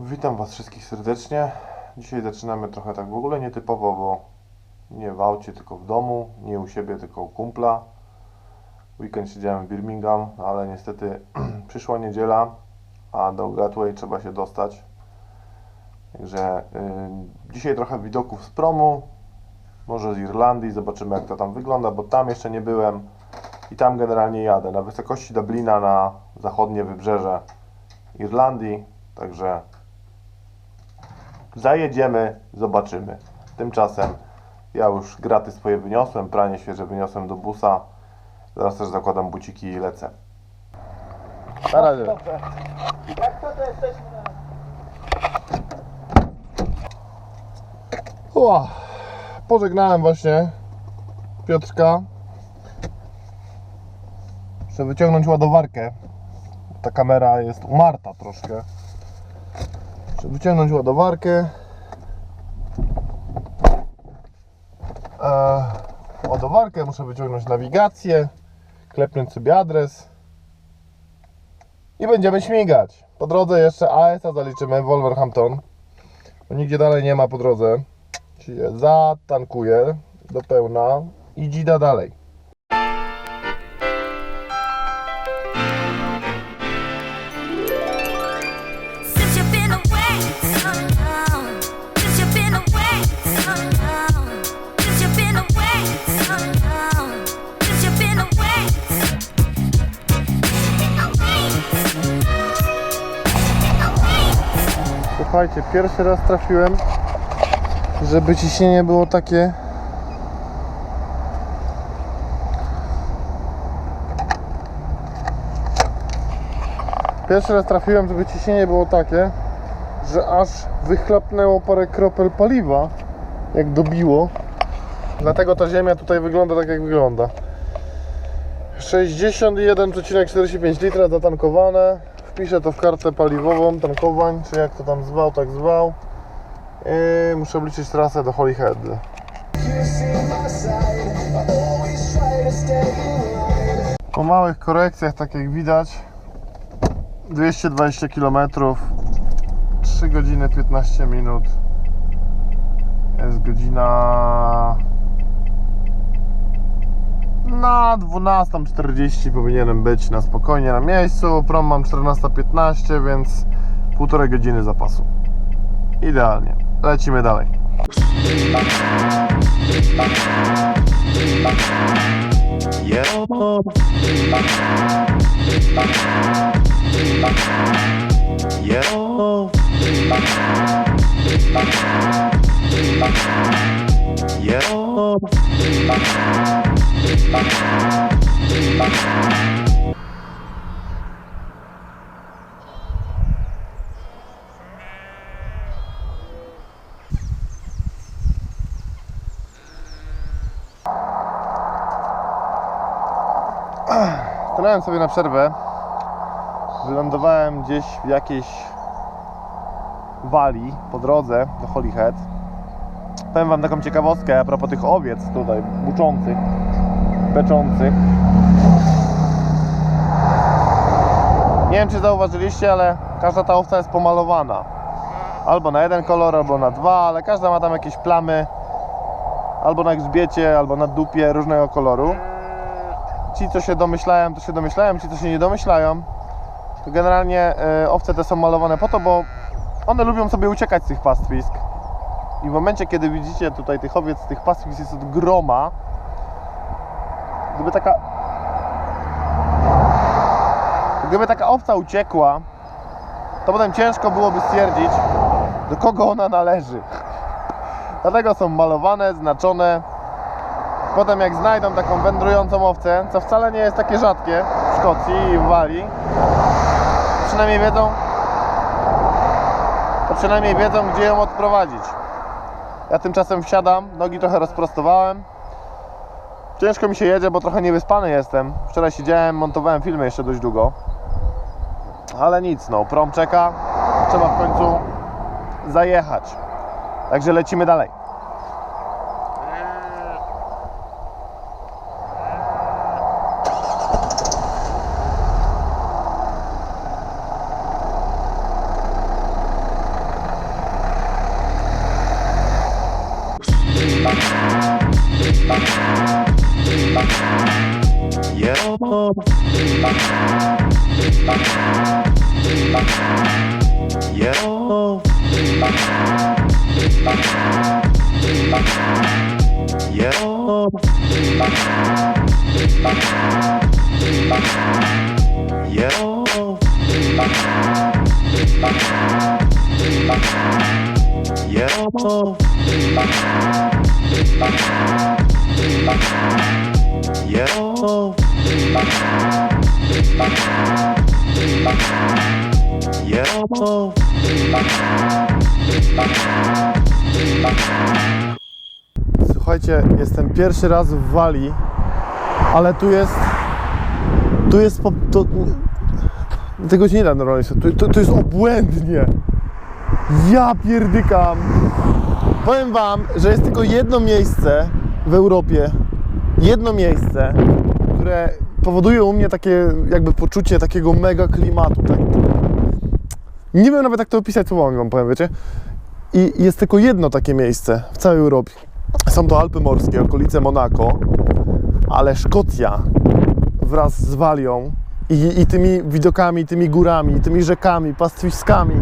Witam Was wszystkich serdecznie. Dzisiaj zaczynamy trochę tak w ogóle nietypowo, bo nie w aucie, tylko w domu, nie u siebie, tylko u kumpla. Weekend siedziałem w Birmingham, ale niestety przyszła niedziela, a do Gateway trzeba się dostać. Także y, dzisiaj trochę widoków z promu, może z Irlandii, zobaczymy jak to tam wygląda, bo tam jeszcze nie byłem i tam generalnie jadę na wysokości Dublina na zachodnie wybrzeże Irlandii, także zajedziemy, zobaczymy. Tymczasem ja już graty swoje wyniosłem, pranie świeże wyniosłem do busa. Zaraz też zakładam buciki i lecę. Na razie. Jak to to jesteśmy na... Pożegnałem właśnie Piotrka. Muszę wyciągnąć ładowarkę. Ta kamera jest umarta troszkę. Wyciągnąć ładowarkę. E, ładowarkę, muszę wyciągnąć nawigację, klepnąć sobie adres i będziemy śmigać. Po drodze jeszcze AS-a zaliczymy, Wolverhampton, bo nigdzie dalej nie ma po drodze. Zatankuję do pełna i dzida dalej. Słuchajcie, pierwszy raz trafiłem, żeby ciśnienie było takie. Pierwszy raz trafiłem, żeby ciśnienie było takie, że aż wychlapnęło parę kropel paliwa, jak dobiło. Dlatego ta ziemia tutaj wygląda tak, jak wygląda. 61,45 litra zatankowane. Wpiszę to w kartę paliwową, tankowań, czy jak to tam zwał, tak zwał. I muszę obliczyć trasę do Holyhead. Po małych korekcjach, tak jak widać, 220 km, 3 godziny 15 minut. Jest godzina na 12.40 powinienem być na spokojnie na miejscu. Prom mam 14.15, więc półtorej godziny zapasu. Idealnie. Lecimy dalej. Yo. Yo. Yo. Stanąłem sobie na przerwę. Wylądowałem gdzieś w jakiejś wali po drodze do Holyhead. Powiem Wam taką ciekawostkę a propos tych owiec tutaj buczących, beczących. Nie wiem czy zauważyliście, ale każda ta owca jest pomalowana. Albo na jeden kolor, albo na dwa, ale każda ma tam jakieś plamy. Albo na grzbiecie, albo na dupie różnego koloru ci, co się domyślają, to się domyślają, ci, co się nie domyślają, to generalnie e, owce te są malowane po to, bo one lubią sobie uciekać z tych pastwisk. I w momencie, kiedy widzicie tutaj tych owiec, tych pastwisk jest od groma, gdyby taka gdyby taka owca uciekła, to potem ciężko byłoby stwierdzić, do kogo ona należy. Dlatego są malowane, znaczone, Potem jak znajdą taką wędrującą owcę, co wcale nie jest takie rzadkie w Szkocji i w Walii, przynajmniej wiedzą, to przynajmniej wiedzą, gdzie ją odprowadzić. Ja tymczasem wsiadam, nogi trochę rozprostowałem. Ciężko mi się jedzie, bo trochę niewyspany jestem. Wczoraj siedziałem, montowałem filmy jeszcze dość długo. Ale nic, no, prom czeka, trzeba w końcu zajechać. Także lecimy dalej. Słuchajcie, jestem pierwszy raz w Walii, ale tu jest. Tu jest. Po, to, tego się nie da normalnie. Tu, tu, tu jest obłędnie. Ja pierdykam. Powiem Wam, że jest tylko jedno miejsce w Europie, jedno miejsce, które powoduje u mnie takie jakby poczucie takiego mega klimatu. Tak. Nie wiem nawet jak to opisać słowami Wam powiem, wiecie? I jest tylko jedno takie miejsce w całej Europie. Są to Alpy Morskie, okolice Monako, ale Szkocja wraz z Walią i, i tymi widokami, tymi górami, tymi rzekami, pastwiskami.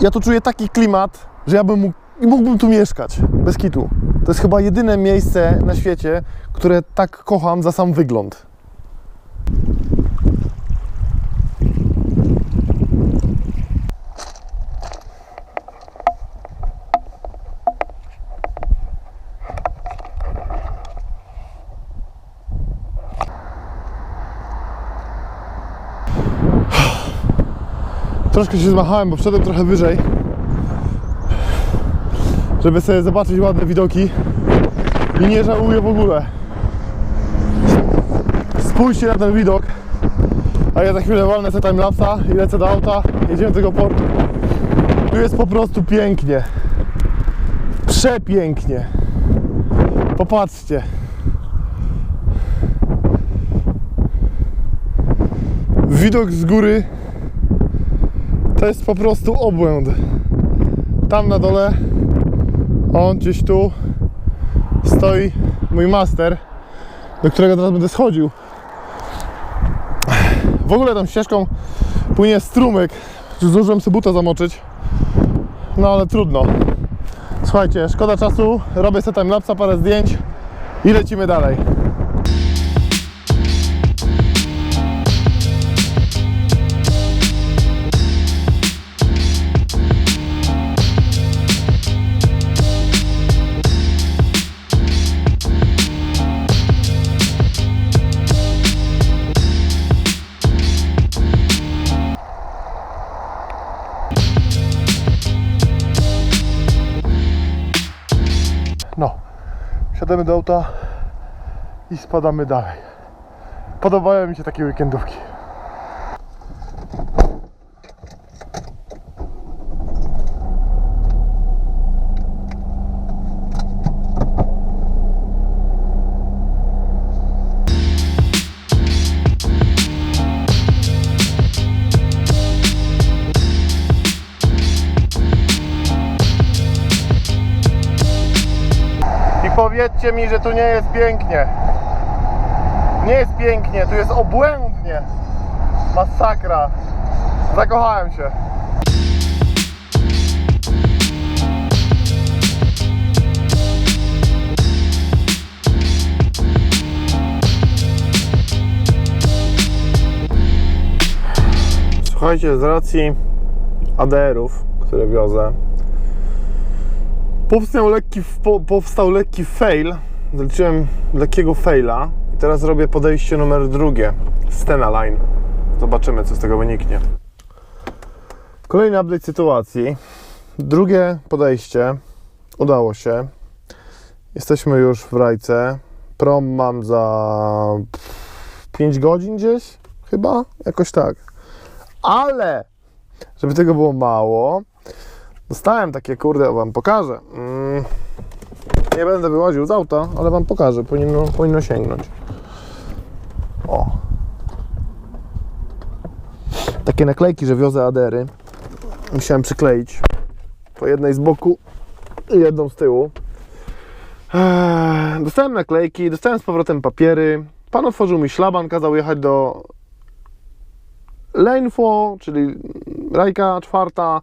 Ja tu czuję taki klimat, że ja bym mógł, mógłbym tu mieszkać, bez kitu. To jest chyba jedyne miejsce na świecie, które tak kocham za sam wygląd. Troszkę się zmachałem, bo wszedłem trochę wyżej, żeby sobie zobaczyć ładne widoki i nie żałuję w ogóle. Spójrzcie na ten widok, a ja za chwilę walnę sobie timelapsa i lecę do auta, jedziemy do tego portu. Tu jest po prostu pięknie. Przepięknie. Popatrzcie. Widok z góry to jest po prostu obłęd. Tam na dole, on gdzieś tu stoi mój master, do którego teraz będę schodził. W ogóle tą ścieżką płynie strumyk. Zdążyłem sobie buta zamoczyć. No ale trudno. Słuchajcie, szkoda czasu. Robię sobie timelapsa, parę zdjęć i lecimy dalej. Wsiadamy do auta i spadamy dalej. Podobają mi się takie weekendówki. Powiedzcie mi, że tu nie jest pięknie. Nie jest pięknie, tu jest obłędnie. Masakra. Zakochałem się. Słuchajcie, z racji ADR-ów, które wiozę, Powstał lekki, po, powstał lekki fail. Zaliczyłem lekkiego faila i teraz robię podejście numer drugie. Stena Line. Zobaczymy, co z tego wyniknie. Kolejny update sytuacji. Drugie podejście. Udało się. Jesteśmy już w rajce. Prom mam za 5 godzin gdzieś. Chyba? Jakoś tak. Ale, żeby tego było mało, Dostałem takie, kurde, wam pokażę. Mm, nie będę wyłaził z auta, ale wam pokażę. Powinno, powinno sięgnąć. O. Takie naklejki, że wiozę adery. Musiałem przykleić. Po jednej z boku i jedną z tyłu. Eee, Dostałem naklejki, dostałem z powrotem papiery. pan otworzył mi szlaban, kazał jechać do Lane 4, czyli Rajka czwarta,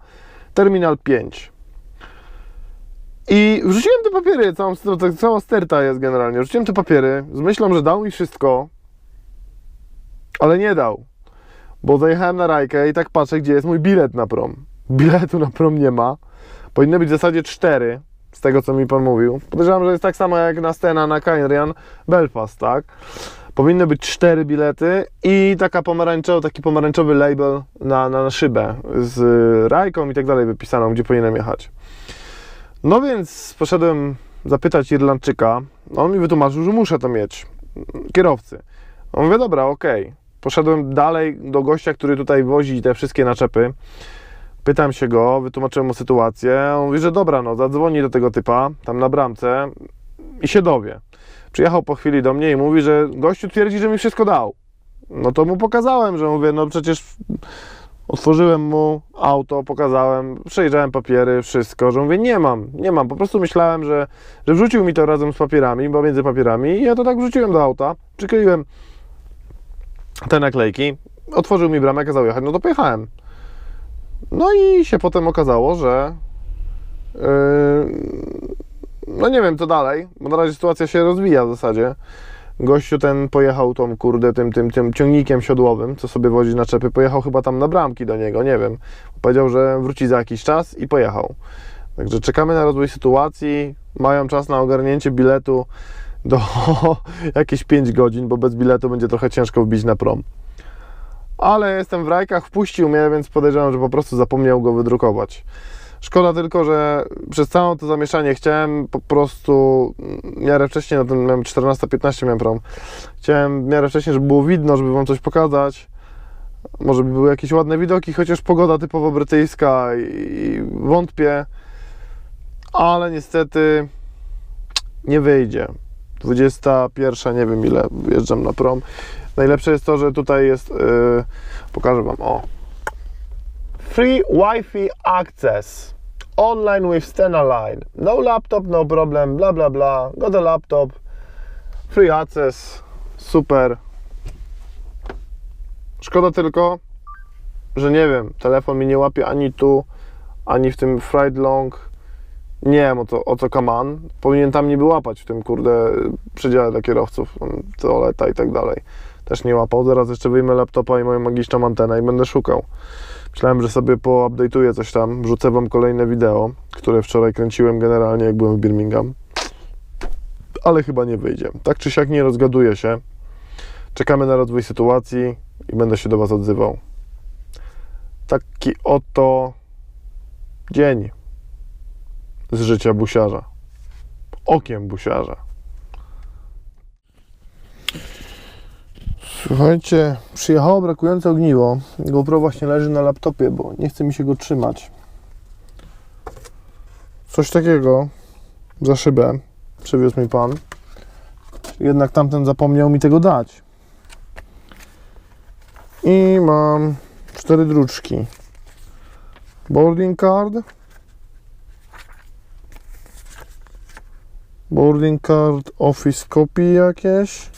terminal 5. I wrzuciłem te papiery, całą, cała sterta jest generalnie. Wrzuciłem te papiery z myślą, że dał mi wszystko, ale nie dał. Bo zajechałem na Rajkę i tak patrzę, gdzie jest mój bilet na prom. Biletu na prom nie ma. Powinny być w zasadzie cztery, z tego co mi pan mówił. Podejrzewam, że jest tak samo jak na Stena, na Cairn, Belfast, tak? Powinny być cztery bilety i taka pomarańczowy, taki pomarańczowy label na, na szybę z Rajką i tak dalej wypisaną, gdzie powinienem jechać. No więc poszedłem zapytać Irlandczyka. On mi wytłumaczył, że muszę to mieć. Kierowcy. On mówi, dobra, okej. Poszedłem dalej do gościa, który tutaj wozi te wszystkie naczepy. Pytam się go, wytłumaczyłem mu sytuację. On mówi, że dobra, no zadzwoni do tego typa tam na bramce i się dowie. Przyjechał po chwili do mnie i mówi, że gościu twierdzi, że mi wszystko dał. No to mu pokazałem, że mówię, no przecież otworzyłem mu auto, pokazałem, przejrzałem papiery, wszystko, że mówię, nie mam, nie mam. Po prostu myślałem, że, że wrzucił mi to razem z papierami, bo między papierami i ja to tak wrzuciłem do auta, przykleiłem te naklejki, otworzył mi bramę, kazał jechać, no to pojechałem. No i się potem okazało, że yy, no nie wiem co dalej, bo na razie sytuacja się rozwija w zasadzie. Gościu ten pojechał tą, kurde, tym, tym, tym ciągnikiem siodłowym, co sobie wozi na czepy, pojechał chyba tam na bramki do niego, nie wiem. Powiedział, że wróci za jakiś czas i pojechał. Także czekamy na rozwój sytuacji, mają czas na ogarnięcie biletu do jakieś 5 godzin, bo bez biletu będzie trochę ciężko wbić na prom. Ale jestem w rajkach, wpuścił mnie, więc podejrzewam, że po prostu zapomniał go wydrukować. Szkoda tylko, że przez całe to zamieszanie chciałem po prostu w miarę wcześniej, no ten miałem 14-15 miałem prom, chciałem w miarę wcześniej, żeby było widno, żeby wam coś pokazać. Może by były jakieś ładne widoki, chociaż pogoda typowo brytyjska i, wątpię, ale niestety nie wyjdzie. 21, nie wiem ile wjeżdżam na prom. Najlepsze jest to, że tutaj jest, yy, pokażę wam, o, Free Wi-Fi access. Online with Stena Line. No laptop, no problem, bla bla bla. Got a laptop. Free access. Super. Szkoda tylko, że nie wiem, telefon mi nie łapie ani tu, ani w tym Fried Long. Nie wiem o co, o co kaman. Powinien tam niby łapać w tym kurde przedziale dla kierowców, toaleta i tak dalej. Też nie łapał. Zaraz jeszcze wyjmę laptopa i moją magiczną antenę i będę szukał. Myślałem, że sobie poupdate'uję coś tam, wrzucę Wam kolejne wideo, które wczoraj kręciłem generalnie, jak byłem w Birmingham. Ale chyba nie wyjdzie. Tak czy siak nie rozgaduję się. Czekamy na rozwój sytuacji i będę się do Was odzywał. Taki oto dzień z życia busiarza. Okiem busiarza. Słuchajcie, przyjechało brakujące ogniwo. GoPro właśnie leży na laptopie, bo nie chce mi się go trzymać. Coś takiego za szybę przywiózł mi pan. Jednak tamten zapomniał mi tego dać. I mam cztery druczki. Boarding card. Boarding card, office copy jakieś.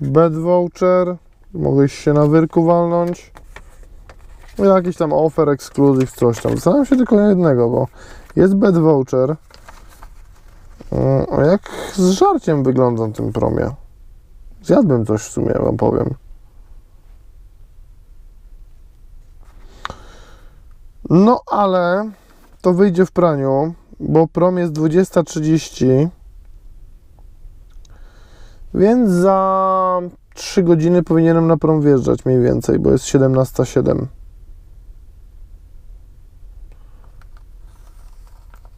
Bed voucher. Mogłeś się na wyrku walnąć. No Jakiś tam offer, exclusive, coś tam. Zastanawiam się tylko na jednego, bo jest bed voucher. Mm, A jak z żarciem wygląda na tym promie? Zjadłbym coś w sumie, wam powiem. No ale to wyjdzie w praniu, bo prom jest 20.30. Więc za 3 godziny powinienem na prom wjeżdżać mniej więcej, bo jest 17.07.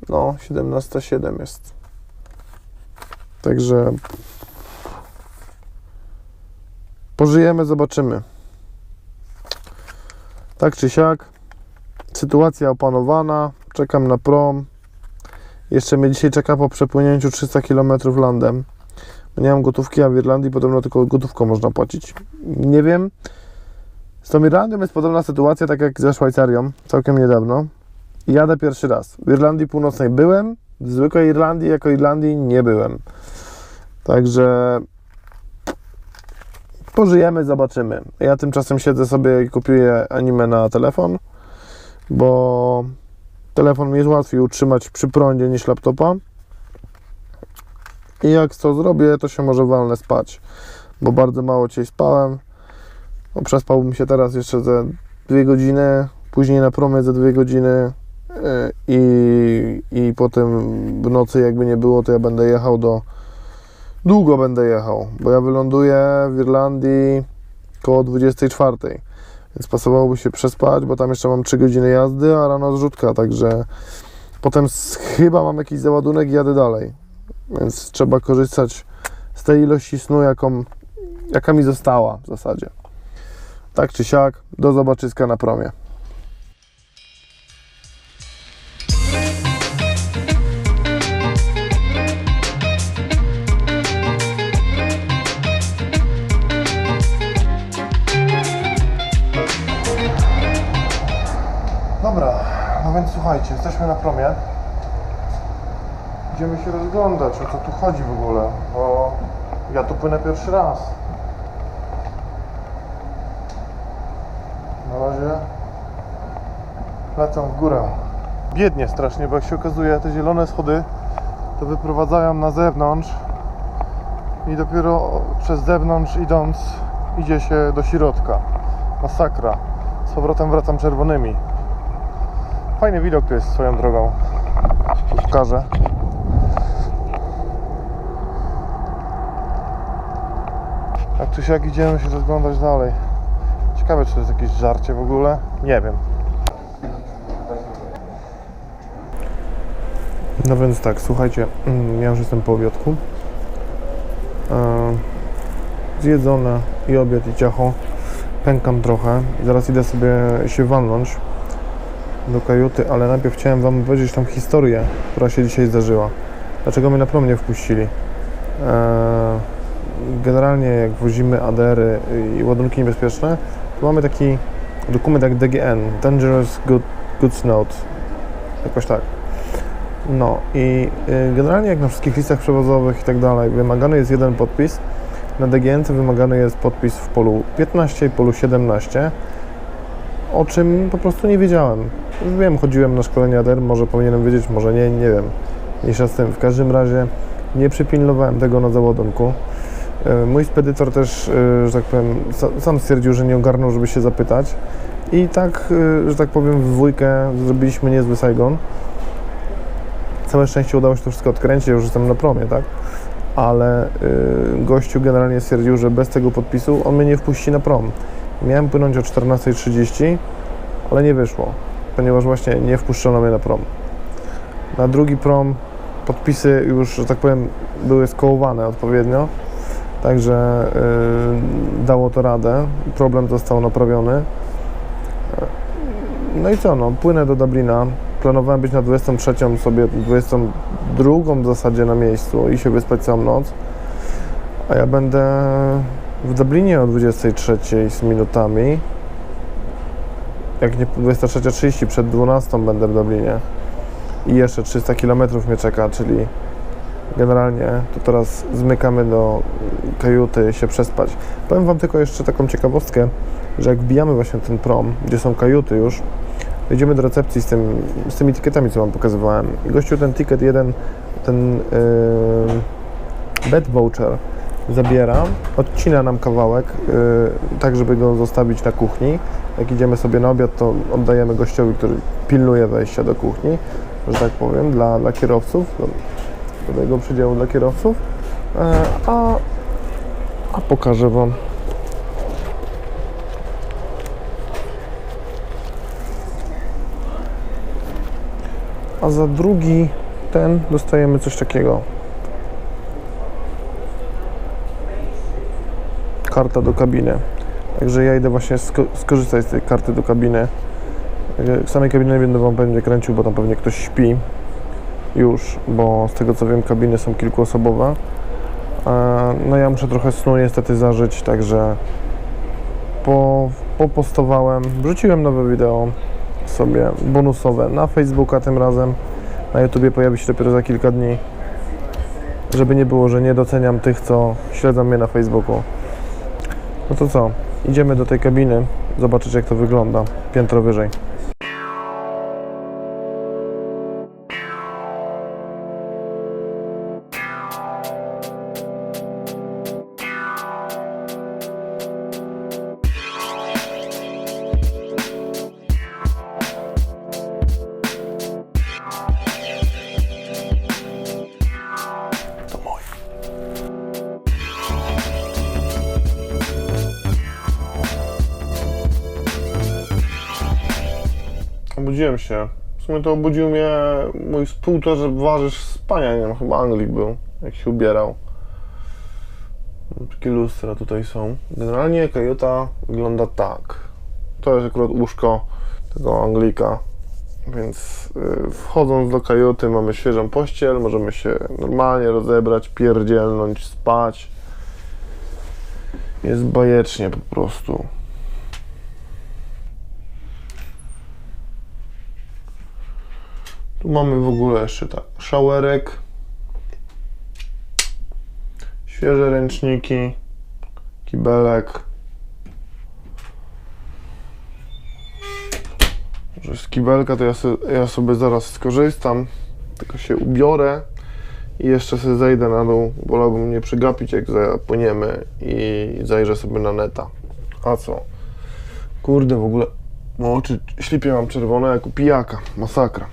No, 17.07 jest. Także pożyjemy, zobaczymy. Tak czy siak, sytuacja opanowana. Czekam na prom. Jeszcze mnie dzisiaj czeka po przepłynięciu 300 km landem. Nie mam gotówki, a w Irlandii podobno tylko gotówką można płacić. Nie wiem. Z tą Irlandią jest podobna sytuacja, tak jak ze Szwajcarią, całkiem niedawno. Jadę pierwszy raz. W Irlandii Północnej byłem, w zwykłej Irlandii jako Irlandii nie byłem. Także pożyjemy, zobaczymy. Ja tymczasem siedzę sobie i kupuję anime na telefon, bo telefon mi jest łatwiej utrzymać przy prądzie niż laptopa. I jak to zrobię, to się może walnę spać, bo bardzo mało dzisiaj spałem. No, przespałbym się teraz jeszcze ze dwie godziny, później na promie za dwie godziny yy, i, i potem w nocy jakby nie było, to ja będę jechał do... Długo będę jechał, bo ja wyląduję w Irlandii koło 24. Więc pasowałoby się przespać, bo tam jeszcze mam 3 godziny jazdy, a rano zrzutka, także potem chyba mam jakiś załadunek i jadę dalej. Więc trzeba korzystać z tej ilości snu, jaką, jaka mi została w zasadzie. Tak czy siak, do zobaczyska na promie. Dobra, no więc słuchajcie, jesteśmy na promie. Idziemy się rozglądać, o co tu chodzi w ogóle, bo ja tu płynę pierwszy raz. Na razie lecą w górę. Biednie strasznie, bo jak się okazuje, te zielone schody to wyprowadzają na zewnątrz i dopiero przez zewnątrz idąc idzie się do środka. Masakra. Z powrotem wracam czerwonymi. Fajny widok tu jest swoją drogą. Pokażę. Tu się jak idziemy się rozglądać dalej. Ciekawe czy to jest jakieś żarcie w ogóle. Nie wiem. No więc tak, słuchajcie, mm, ja już jestem po obiadku. E, Zjedzone i obiad i ciacho. Pękam trochę. Zaraz idę sobie się walnąć do kajuty, ale najpierw chciałem Wam powiedzieć tą historię, która się dzisiaj zdarzyła. Dlaczego mnie na prom wpuścili? Eee, generalnie jak wozimy ADR-y i ładunki niebezpieczne, to mamy taki dokument jak DGN, Dangerous Good, Goods Note. Jakoś tak. No i y, generalnie jak na wszystkich listach przewozowych i tak dalej, wymagany jest jeden podpis. Na DGN wymagany jest podpis w polu 15 i polu 17 o czym po prostu nie wiedziałem. Wiem, chodziłem na szkolenie ADR, może powinienem wiedzieć, może nie, nie wiem. Mniejsza z tym. W każdym razie nie przypilnowałem tego na załadunku. E, Mój spedytor też, e, że tak powiem, sa- sam stwierdził, że nie ogarnął, żeby się zapytać. I tak, e, że tak powiem, w dwójkę zrobiliśmy niezły Saigon. Całe szczęście udało się to wszystko odkręcić, już jestem na promie, tak? Ale gościu generalnie stwierdził, że bez tego podpisu on mnie nie wpuści na prom. Miałem płynąć o 14.30, ale nie wyszło, ponieważ właśnie nie wpuszczono mnie na prom. Na drugi prom podpisy już, że tak powiem, były skołowane odpowiednio, także y, dało to radę. Problem został naprawiony. No i co, no, płynę do Dublina. Planowałem być na 23, sobie 22 w zasadzie na miejscu i się wyspać całą noc. A ja będę w Dublinie o 23 z minutami. Jak nie 23.30, przed 12 będę w Dublinie. I jeszcze 300 km mnie czeka, czyli generalnie to teraz zmykamy do kajuty się przespać. Powiem Wam tylko jeszcze taką ciekawostkę, że jak wbijamy właśnie ten prom, gdzie są kajuty już, Idziemy do recepcji z, tym, z tymi etykietami, co Wam pokazywałem. Gościu ten ticket jeden, ten yy, bed voucher zabiera, odcina nam kawałek, yy, tak żeby go zostawić na kuchni. Jak idziemy sobie na obiad, to oddajemy gościowi, który pilnuje wejścia do kuchni, że tak powiem, dla, dla kierowców, tego przydziału dla kierowców. Yy, a, a pokażę Wam. a za drugi ten dostajemy coś takiego. Karta do kabiny. Także ja idę właśnie sko- skorzystać z tej karty do kabiny. W samej kabinie nie będę Wam pewnie kręcił, bo tam pewnie ktoś śpi już, bo z tego co wiem kabiny są kilkuosobowe. E, No ja muszę trochę snu niestety zażyć, także po, popostowałem, wrzuciłem nowe wideo sobie bonusowe na Facebooka tym razem. Na YouTubie pojawi się dopiero za kilka dni. żeby nie było, że nie doceniam tych, co śledzą mnie na Facebooku. No to co? Idziemy do tej kabiny, zobaczyć jak to wygląda piętro wyżej. Obudziłem się. W sumie to obudził mnie mój współtowarzysz spania, nie wiem, chyba Anglik był, jak się ubierał. Takie lustra tutaj są. Generalnie kajuta wygląda tak. To jest akurat łóżko tego Anglika, więc y, wchodząc do kajuty mamy świeżą pościel, możemy się normalnie rozebrać, pierdzielnąć, spać. Jest bajecznie po prostu. Tu mamy w ogóle jeszcze tak, szałerek, świeże ręczniki, kibelek. Może z kibelka to ja, se, ja sobie zaraz skorzystam, tylko się ubiorę i jeszcze sobie zejdę na dół. Wolałbym nie przegapić jak zapłyniemy i zajrzę sobie na neta. A co? Kurde, w ogóle no, oczy ślipie mam czerwone jak u pijaka. Masakra.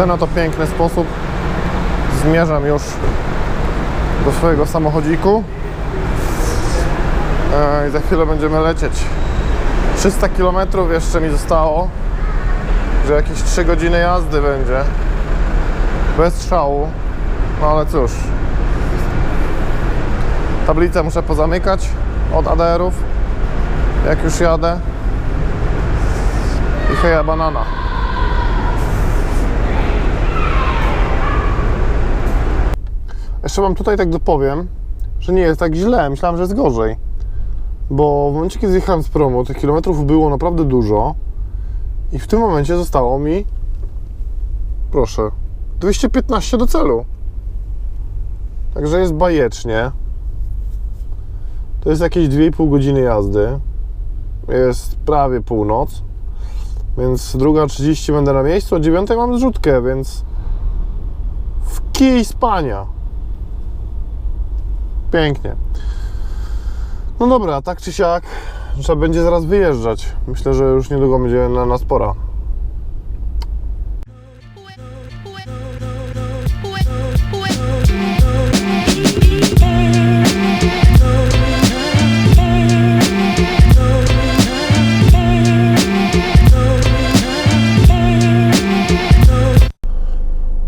Ten oto piękny sposób. Zmierzam już do swojego samochodziku. E, i za chwilę będziemy lecieć. 300 km jeszcze mi zostało że jakieś 3 godziny jazdy będzie. Bez szału. No ale cóż. Tablicę muszę pozamykać od ADR-ów jak już jadę. I heja banana Jeszcze wam tutaj tak dopowiem, że nie jest tak źle. Myślałem, że jest gorzej. Bo w momencie, kiedy zjechałem z promu, tych kilometrów było naprawdę dużo. I w tym momencie zostało mi, proszę, 215 do celu. Także jest bajecznie. To jest jakieś 2,5 godziny jazdy. Jest prawie północ. Więc druga 30 będę na miejscu, a 9 mam zrzutkę, więc w kij spania. Pięknie. No dobra, tak czy siak, trzeba będzie zaraz wyjeżdżać. Myślę, że już niedługo będzie na nas pora.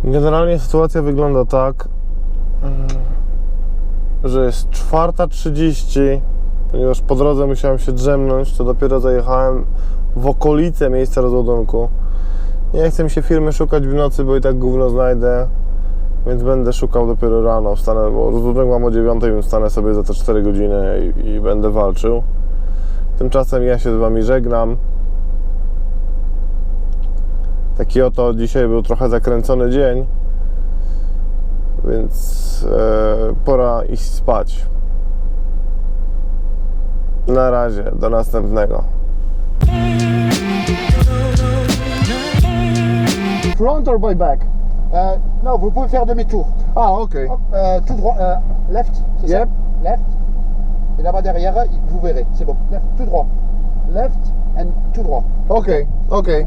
Generalnie sytuacja wygląda tak, że jest 4.30, ponieważ po drodze musiałem się drzemnąć, to dopiero zajechałem w okolice miejsca rozładunku. Nie chcę mi się firmy szukać w nocy, bo i tak gówno znajdę, więc będę szukał dopiero rano. Wstanę, bo rozładunek mam o 9, więc wstanę sobie za te 4 godziny i, i będę walczył. Tymczasem ja się z Wami żegnam. Taki oto dzisiaj był trochę zakręcony dzień więc e, pora iść spać. Na razie, do następnego. Front or by back euh, Non, vous pouvez faire demi-tour. A, okej. Hop, euh, tout droit, euh, left, c'est Yep. ça Left. Et là-bas derrière, vous verrez, c'est bon. Left, tout droit. Left and tout droit. Okej, okej.